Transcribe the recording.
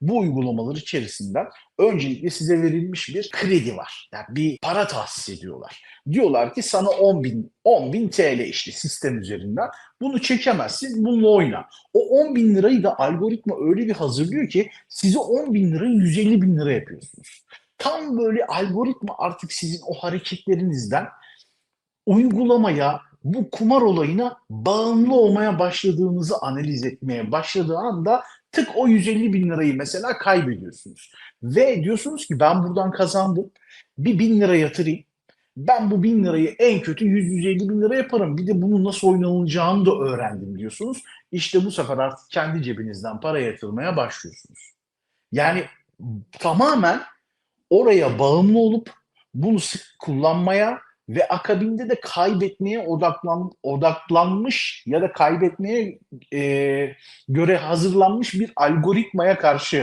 Bu uygulamalar içerisinden öncelikle size verilmiş bir kredi var. Yani bir para tahsis ediyorlar. Diyorlar ki sana 10 bin, 10 bin TL işte sistem üzerinden. Bunu çekemezsin, bununla oyna. O 10 bin lirayı da algoritma öyle bir hazırlıyor ki size 10 bin lirayı 150 bin lira yapıyorsunuz. Tam böyle algoritma artık sizin o hareketlerinizden uygulamaya, bu kumar olayına bağımlı olmaya başladığınızı analiz etmeye başladığı anda tık o 150 bin lirayı mesela kaybediyorsunuz. Ve diyorsunuz ki ben buradan kazandım. Bir bin lira yatırayım. Ben bu bin lirayı en kötü 100-150 bin lira yaparım. Bir de bunun nasıl oynanılacağını da öğrendim diyorsunuz. İşte bu sefer artık kendi cebinizden para yatırmaya başlıyorsunuz. Yani tamamen oraya bağımlı olup bunu sık kullanmaya ve akabinde de kaybetmeye odaklan, odaklanmış ya da kaybetmeye e, göre hazırlanmış bir algoritmaya karşı